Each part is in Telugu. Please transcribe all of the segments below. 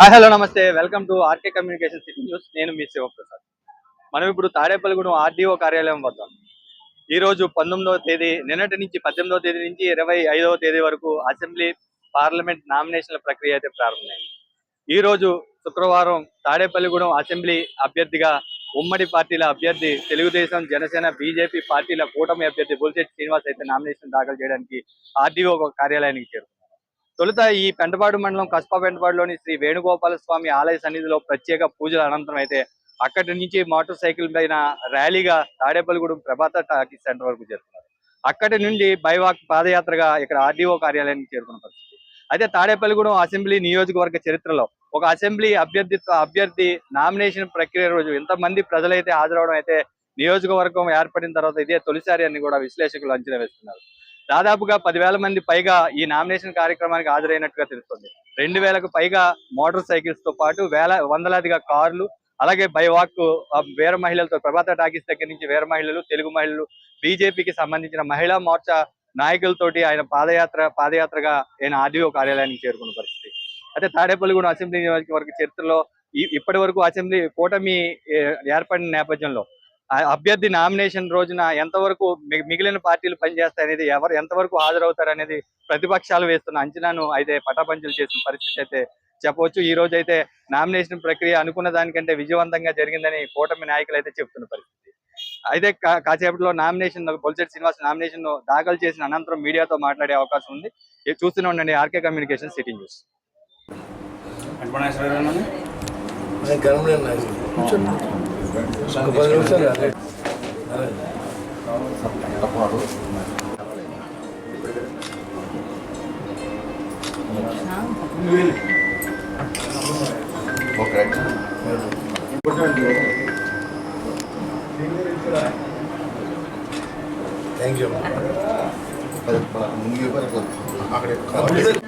హాయ్ హలో నమస్తే. Welcome to RK communication city news. నేను మీ శివప్రసాద్. మనం ఇప్పుడు తాడేపల్లిగూడెం ఆర్డీఓ కార్యాలయం వద్దాం ఈ రోజు పంతొమ్మిదవ తేదీ నిన్నటి నుంచి పద్దెనిమిదవ తేదీ నుంచి ఇరవై ఐదవ తేదీ వరకు అసెంబ్లీ పార్లమెంట్ నామినేషన్ల ప్రక్రియ అయితే ప్రారంభమైంది. ఈ రోజు శుక్రవారం తాడేపల్లిగూడెం అసెంబ్లీ అభ్యర్థిగా ఉమ్మడి పార్టీల అభ్యర్థి తెలుగుదేశం జనసేన బీజేపీ పార్టీల కూటమి అభ్యర్థి బొలిశెట్టి శ్రీనివాస్ అయితే నామినేషన్ దాఖలు చేయడానికి ఆర్డీఓ కార్యాలయానికి చేరు తొలుత ఈ పెంటపాడు మండలం కస్పా పెంటపాడులోని శ్రీ వేణుగోపాల స్వామి ఆలయ సన్నిధిలో ప్రత్యేక పూజల అనంతరం అయితే అక్కడి నుంచి మోటార్ సైకిల్ పైన ర్యాలీగా తాడేపల్లిగూడెం ప్రభాత టాకీ సెంటర్ వరకు చేరుకున్నారు. అక్కడి నుండి బైవాక్ పాదయాత్రగా ఇక్కడ ఆర్డీఓ కార్యాలయానికి చేరుకున్న పరిస్థితి. అయితే తాడేపల్లిగూడెం అసెంబ్లీ నియోజకవర్గ చరిత్రలో ఒక అసెంబ్లీ అభ్యర్థిత్వ అభ్యర్థి నామినేషన్ ప్రక్రియ రోజు ఎంతమంది ప్రజలైతే హాజరవడం అయితే నియోజకవర్గం ఏర్పడిన తర్వాత ఇదే తొలిసారి అని కూడా విశ్లేషకులు అంచనా వేస్తున్నారు. దాదాపుగా పదివేల మంది పైగా ఈ నామినేషన్ కార్యక్రమానికి హాజరైనట్టుగా తెలుస్తుంది. రెండు వేలకు పైగా మోటార్ సైకిల్స్తో పాటు వేల వందలాదిగా కార్లు అలాగే బైవాక్ వేర మహిళలతో ప్రభాత టాకీస్ దగ్గర నుంచి వేర మహిళలు తెలుగు మహిళలు బీజేపీకి సంబంధించిన మహిళా మోర్చా నాయకులతోటి ఆయన పాదయాత్ర పాదయాత్రగా ఆయన ఆర్డీఓ కార్యాలయానికి చేరుకున్న పరిస్థితి. అయితే తాడేపల్లిగూడెం అసెంబ్లీ నియోజకవర్గ చరిత్రలో ఈ- ఇప్పటి వరకు అసెంబ్లీ కూటమి ఏర్పడిన నేపథ్యంలో అభ్యర్థి నామినేషన్ రోజున ఎంతవరకు మిగిలిన పార్టీలు పనిచేస్తాయనేది ఎవరు ఎంతవరకు హాజరవుతారు అనేది ప్రతిపక్షాలు వేస్తున్న అంచనాను అయితే పటాపంచలు చేసిన పరిస్థితి అయితే చెప్పవచ్చు. ఈ రోజు అయితే నామినేషన్ ప్రక్రియ అనుకున్న దానికంటే విజయవంతంగా జరిగిందని కూటమి నాయకులు అయితే చెప్తున్న పరిస్థితి. అయితే కాసేపట్లో నామినేషన్ బొలిశెట్టి శ్రీనివాస్ నామినేషన్ దాఖలు చేసిన అనంతరం మీడియాతో మాట్లాడే అవకాశం ఉంది. ఇది చూస్తూనే ఉండండి ఆర్కే కమ్యూనికేషన్ సిటీ న్యూస్. నేను అదే. థ్యాంక్ యూ అలాగే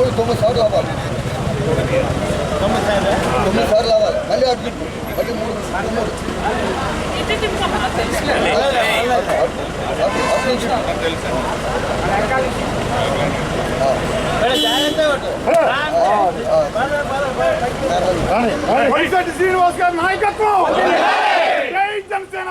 మూడు తొమ్మిది సార్లు అవ్వాలి తొమ్మిది సార్లు? అవ్వాలి మళ్ళీ అటు తిప్పు. మళ్ళీ మూడు. మూడు. శ్రీనివాస్ గారి నాయకత్వం! జనసేన!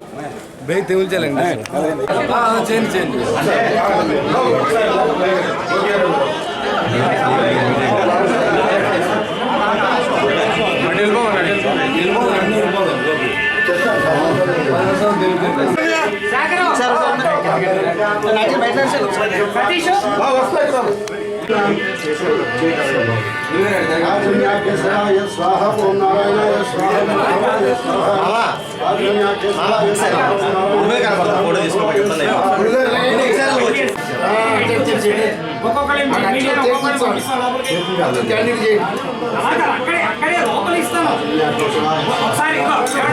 బేగ్ తెమిల్చాలండి చేయండి చేయండి. అటు వెళ్ళిపోవాలి, అటు వెళ్ళిపోవాలి. వెళ్ళిపోవాలి, అన్నీ వెళ్ళిపోవాలి లోపలికి. స్వాహ ఓం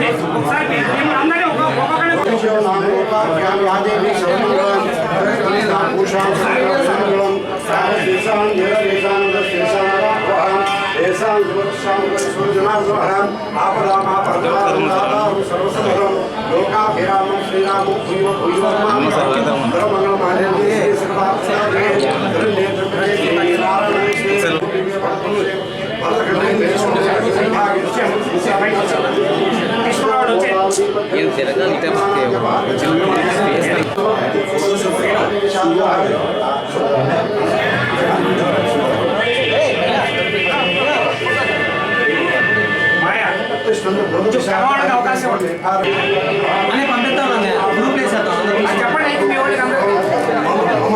నారాయణ స్వాహ నారాయణ అక్కడే सर्वदां सुरक्षां सुरजनासुरहराम् आपदामापदां सर्वसमदं लोकाभिरामं श्रीराम भूयो भूयो नमः सर्वदा मङ्गलमार्गे श्रीपापसागे ఇవ్వండి. అది చెప్పండి అయితే మీ వాళ్ళకి అందరికీ. మమ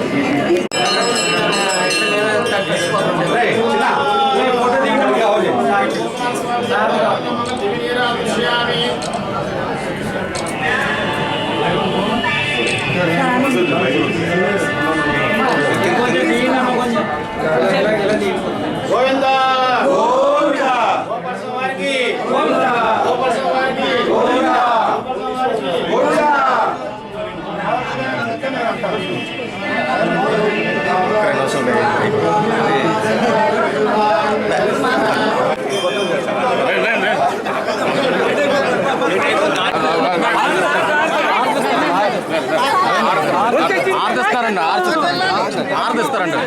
ఆర్దిస్తారండి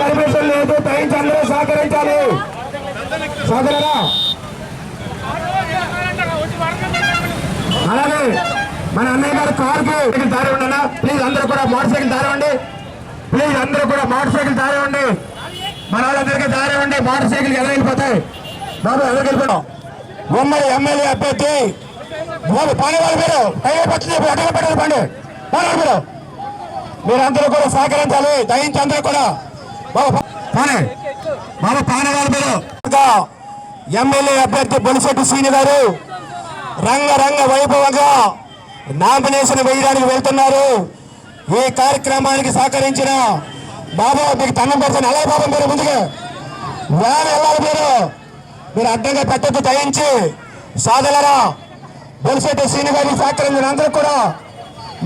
పర్మిషన్ లేదు. దయించి అందరూ సహకరించాలి. సోదరురా అలాగే మన అన్నయ్య గారి కార్కి దారి ఉండనా ప్లీజ్ అందరూ కూడా మోటార్ సైకిల్ దారి ఉండి ప్లీజ్ అందరూ కూడా మోటార్ సైకిల్ దారి ఉండి మన వాళ్ళందరికీ దారి ఉండి మోటార్ సైకిల్ ఎలా వెళ్ళిపోతాయి? బాబు ఎలా వెళ్ళిపోయాం ఉమ్మడి ఎమ్మెల్యే అభ్యర్థి. బాబు పని వాళ్ళు మీరు. హైవే పచ్చి అడ్డగా పెట్టాలి పండి పాని వాళ్ళ మీరు. మీరందరూ కూడా సహకరించాలి. దయించి అందరూ కూడా. బాబు పానే బాబు పానే మీరు ఎమ్మెల్యే అభ్యర్థి బొలిశెట్టి శ్రీని గారు రంగ రంగ వైభవంగా నామినేషన్ వేయడానికి వెళ్తున్నారు. ఈ కార్యక్రమానికి సహకరించిన బాబు మీకు తన్నం పెడతాను. అలా బాబు మీరు ముందుగా? వ్యాన్ వెళ్ళాలి మీరు? మీరు అడ్డంగా పెట్టద్దు దయించి. సాధలరా బొలిశెట్టి శ్రీని గారి సహకరించిన అందరూ కూడా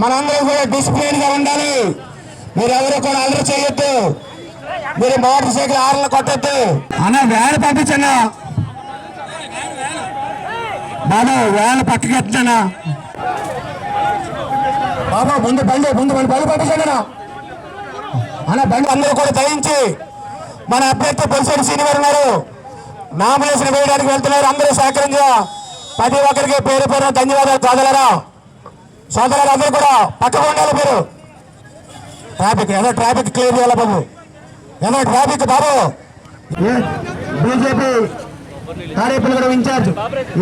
మనందరం కూడా డిసిప్లిన్గా ఉండాలి. మీరు ఎవరు కూడా అల్లరి చేయొద్దు. మీరు మోటార్ సైకిల్ ఆర్లు కొట్టద్దు. అన్న వ్యాన్ పంపించన్నా. బాబు వ్యాన్ పక్కకి ఎత్తానా బాబా ముందు బండి ముందు మన బండి పంపించండి అన్న. బండి అందరూ కూడా దయించి మన అభ్యర్థి పొలిసేటి శ్రీనివారు ఉన్నారు నామినేషన్ వేయడానికి వెళ్తున్నారు. అందరూ సహకరించా. ప్రతి ఒక్కరికి పేరు పేరు ధన్యవాదాలు సోదరులరా. సోదరులు అందరూ కూడా పక్కకు ఉండాలి మీరు. ట్రాఫిక్ ఏదో ట్రాఫిక్ క్లియర్ చేయాలి బాబు? ఏదో ట్రాఫిక్ బాబు. బీజేపీ కార్యపల్లి ఇన్ఛార్జ్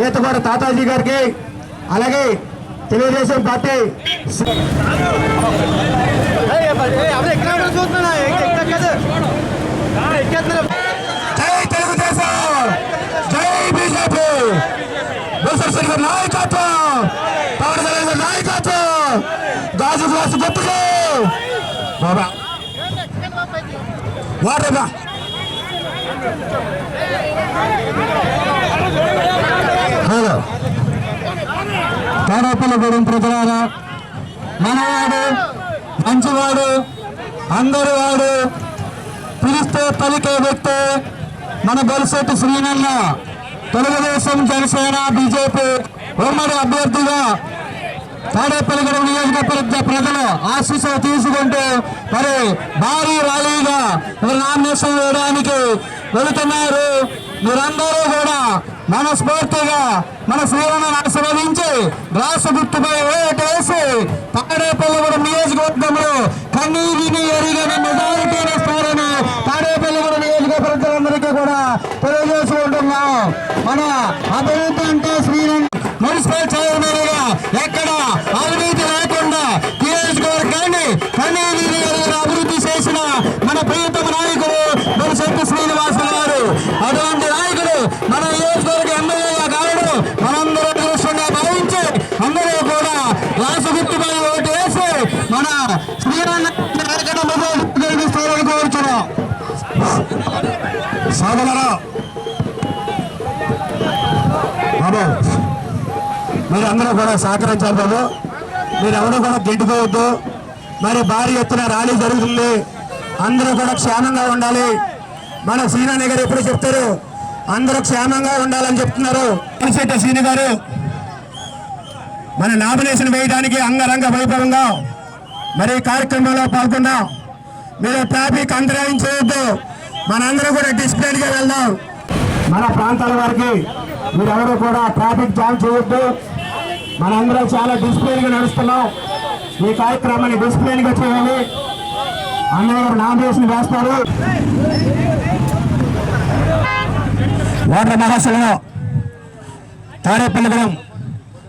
ఈతగూడ తాతాజీ గారికి అలాగే తెలుగుదేశం పార్టీ జై తెలుగుదేశం! జై బీజేపీ! నాయకత్వం పవన్ కళ్యాణ్ గారి నాయకత్వం! గాజు గ్లాసు గొప్పలు బాబా. వాటర్ బా హలో తాడేపల్లిగూడెం ప్రజలారా మనవాడు మంచివాడు అందరి వాడు పిలిస్తే పలికే వ్యక్తి మన బొలిశెట్టి శ్రీనన్న తెలుగుదేశం జనసేన బీజేపీ ఉమ్మడి అభ్యర్థిగా తాడేపల్లిగూడెం నియోజకవర్గ ప్రజలు ఆశీస్సులు తీసుకుంటూ మరి భారీ ర్యాలీగా నామినేషన్ వేయడానికి వెళుతున్నారు. మీరందరూ కూడా మనస్ఫూర్తిగా మన శ్రీలను ఆశీర్వదించి రాష్ట్ర గుర్తుపై ఓటు వేసి తాడేపల్లిగూడెం నియోజకవర్గంలో కన్నీరిని ఎరిగిన మెజారిటీ ఇస్తారని తాడేపల్లిగూడెం నియోజకవర్గాలందరికీ కూడా తెలియజేసుకుంటున్నాం మన అభివృద్ధి అంటే శ్రీరంగ మున్సిపల్ చైర్మన్గా ఎక్కడ అవినీతి లేకుండా నియోజకవర్గాన్ని కన్నీరిని ఎరిగిన అభివృద్ధి చేసిన మన ప్రియతమ నాయకుడు మన శక్తి శ్రీనివాస గారు అటువంటి నాయకుడు మన నియోజకవర్గ ఎమ్మెల్యేగా కావడం మనందరూ అదృష్టంగా భావించి అందరూ కూడా రాష్ట్ర గుర్తుపై ఓటు వేసి మన శ్రీరంగ కోరుతున్నాం అదే మీరందరూ మీరు అందరూ కూడా సహకరించాలి బాబు. మీరెవరూ కూడా గిట్టుకోవద్దు మరి భారీ ఎత్తున ర్యాలీ జరుగుతుంది. అందరూ కూడా క్షేమంగా ఉండాలి. మన సీనాని గారు ఎప్పుడు చెప్తారు? అందరూ క్షేమంగా ఉండాలని చెప్తున్నారు. కలిసేట సీని గారు మన నామినేషన్ వేయడానికి అంగరంగ వైభవంగా మరి కార్యక్రమంలో పాల్గొన్నాం మీరు ట్రాఫిక్ అంతరాయం చేయొద్దు. మనందరం కూడా డిసిప్లిన్గా వెళ్దాం. మన ప్రాంతాల వారికి మీరెవరూ కూడా ట్రాఫిక్ జామ్ చేయొద్దు. మనందరం చాలా డిసిప్లిన్గా నడుస్తున్నాం. ఈ కార్యక్రమాన్ని డిసిప్లిన్గా చేయాలి. అందరూ నామినేషన్ వేస్తారు. ఓటర్ మహాశయంలో తాడేపల్లిగూడెం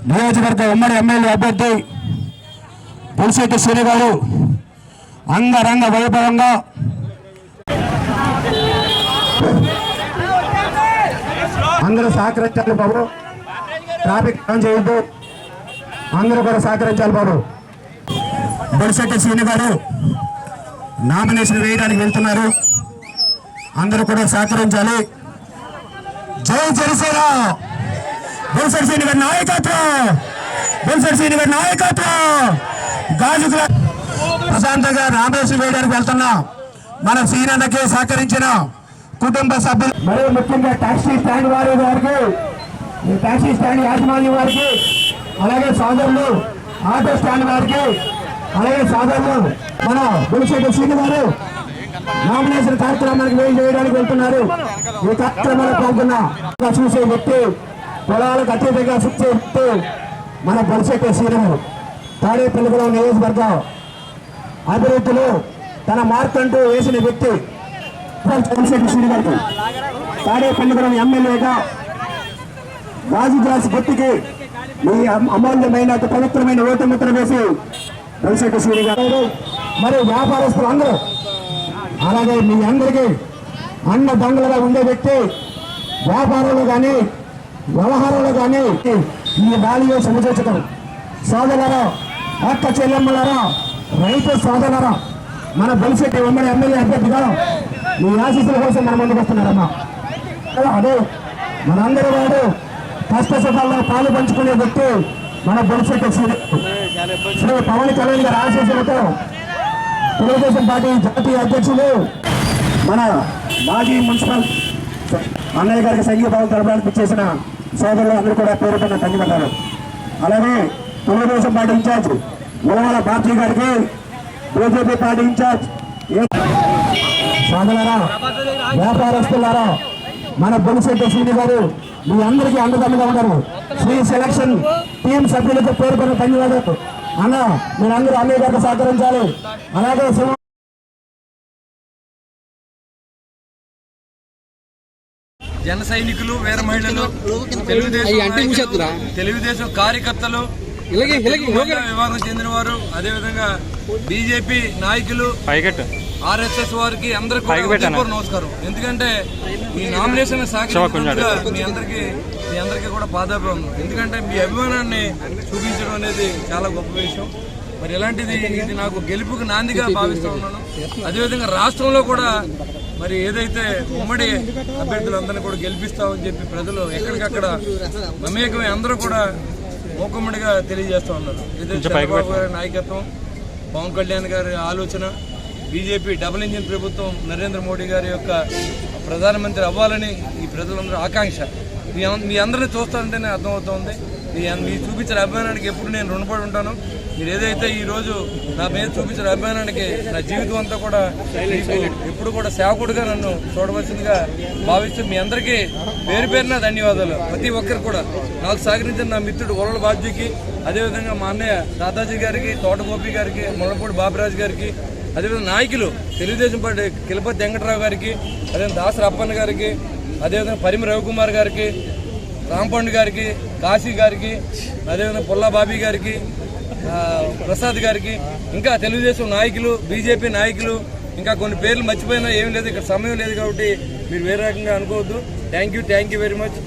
నియోజకవర్గ ఉమ్మడి ఎమ్మెల్యే అభ్యర్థి పులిశెట్టి సూర్య గారు అంగరంగ వైభవంగా అందరూ సహకరించాలి బాబు. ట్రాఫిక్ ఆన్ చేయొద్దు. అందరూ కూడా సహకరించాలి బాబు. బొడిశెట్టి శ్రీని గారు నామినేషన్ వేయడానికి వెళ్తున్నారు. అందరూ కూడా సహకరించాలి. జై జనసేన. బొడిశెట్టి శ్రీని గారి నాయకత్వం. బొడిశెట్టి శ్రీని గారి నాయకత్వం. గాజుల ప్రశాంతంగా నామినేషన్ వేయడానికి వెళ్తున్నాం. మన సీనన్నకి సహకరించినాం. కుటుంబ సభ్యులు మరియు ముఖ్యంగా టాక్సీ స్టాండ్ వారి వారికి ఈ టాక్సీ స్టాండ్ యాజమాన్యం వారికి అలాగే సోదరులు ఆటో స్టాండ్ వారికి అలాగే సోదరులు మన గుడిశెట్టి శ్రీని గారు నామినేషన్ కార్యక్రమానికి వేలు చేయడానికి వెళ్తున్నారు. ఈ కార్యక్రమంలో పాల్గొన్న చూసే వ్యక్తి పొలాలకు అత్యధికంగా చూసే వ్యక్తి మన గుడిశెట్టి శ్రీను తాడేపల్లిగూడెం నియోజకవర్గం అభివృద్ధిలో తన మార్కంటూ వేసిన వ్యక్తి చంద్రశేఖర్ శ్రీ గారికి తాడేపల్లిగూడెం ఎమ్మెల్యేగా రాజు గ్లాస్ గుర్తుకి మీ అమూల్యమైన అతి పవిత్రమైన ఓటు ముద్ర వేసి చంద్రశేఖర్ శ్రీ గారు మరి వ్యాపారస్తులు అందరూ అలాగే మీ అందరికీ అన్న దొంగలుగా ఉండే వ్యక్తి వ్యాపారంలో కానీ వ్యవహారంలో కానీ ఈ వాల్యూ సముచితం. సోదరులరా అక్క చెల్లెమ్మలారా రైతు సోదరులరా మన బలిశెట్టి ఉమ్మడి ఎమ్మెల్యే అభ్యర్థిగా మీ ఆశీస్సుల కోసం మన ముందుకు వస్తున్నారమ్మా. అదే మనందరి వాడు కష్ట సుఖాల్లో పాలు పంచుకునే వ్యక్తి మన బొలిశెట్టి శ్రీ శ్రీ పవన్ కళ్యాణ్ గారి ఆశీస్సులతో తెలుగుదేశం పార్టీ జాతీయ అధ్యక్షులు మన మాజీ మున్సిపల్ అన్నయ్య గారికి సంఘీభావం తెలపడానికి చేసిన సోదరులు అందరూ కూడా పేరుకున్న ధన్యవాదాలు. అలాగే తెలుగుదేశం పార్టీ ఇన్ఛార్జ్ ఉలవల పార్టీ గారికి బీజేపీ పార్టీ ఇన్ఛార్జ్ సోదరులారా వ్యాపారస్తులారా మన బొలిశెట్టి శ్రీని గారు మీ అందరికీ అండదండగా ఉన్నారు. శ్రీ సెలక్షన్ టీం సభ్యులకు పేర్కొన్న ధన్యవాదాలు. అన్న మీరందరూ అన్నయ్య గారికి సహకరించాలి. అలాగే జన సైనికులు వీర మహిళలు తెలుగుదేశం తెలుగుదేశం కార్యకర్తలు విభాగం చెందిన వారు అదేవిధంగా బీజేపీ నాయకులు ఆర్ఎస్ఎస్ వారికి అందరికీ నమస్కారం. ఎందుకంటే ఈ నామినేషన్ సాగించినందుకు మీ అందరికీ మీ అందరికీ కూడా పాదాభం ఎందుకంటే మీ అభిమానాన్ని చూపించడం అనేది చాలా గొప్ప విషయం. మరి ఇలాంటిది ఇది నాకు గెలుపుకు నాందిగా భావిస్తూ ఉన్నాను. అదేవిధంగా రాష్ట్రంలో కూడా మరి ఏదైతే ఉమ్మడి అభ్యర్థులందరినీ కూడా గెలిపిస్తామని చెప్పి ప్రజలు ఎక్కడికక్కడ మమేకమై అందరూ కూడా మూకమ్మడిగా తెలియజేస్తా ఉన్నారు ఏదైతే చంద్రబాబు గారి నాయకత్వం పవన్ కళ్యాణ్ గారి ఆలోచన బీజేపీ డబుల్ ఇంజిన్ ప్రభుత్వం నరేంద్ర మోడీ గారి యొక్క ప్రధానమంత్రి అవ్వాలని ఈ ప్రజలందరూ ఆకాంక్ష. మీ మీ అందరిని చూస్తుంటేనే అర్థమవుతోంది. మీరు చూపించిన అభిమానానికి ఎప్పుడు నేను రుణపడి ఉంటాను. మీరు ఏదైతే ఈరోజు నా మీద చూపించిన అభిమానానికి నా జీవితం అంతా కూడా ఎప్పుడు కూడా సేవకుడిగా నన్ను చూడవలసిందిగా భావిస్తూ మీ అందరికీ పేరు పేరున ధన్యవాదాలు. ప్రతి ఒక్కరు కూడా. నాకు సహకరించిన నా మిత్రుడు వరల బాబ్జీకి అదేవిధంగా మా అన్నయ్య దాదాజీ గారికి తోటగోపి గారికి ముళ్ళపూడి బాబురాజు గారికి అదేవిధంగా నాయకులు తెలుగుదేశం పార్టీ కిలపతి వెంకటరావు గారికి అదేవిధంగా దాసరి అప్పన్న గారికి అదేవిధంగా పరిమి రవికుమార్ గారికి రాంపండ్ గారికి కాశీ గారికి అదేవిధంగా పుల్లాబాబీ గారికి ప్రసాద్ గారికి ఇంకా తెలుగుదేశం నాయకులు బీజేపీ నాయకులు ఇంకా కొన్ని పేర్లు మర్చిపోయినా ఏం లేదు ఇక్కడ సమయం లేదు కాబట్టి మీరు వేరే రకంగా అనుకోవద్దు. Thank you thank you very much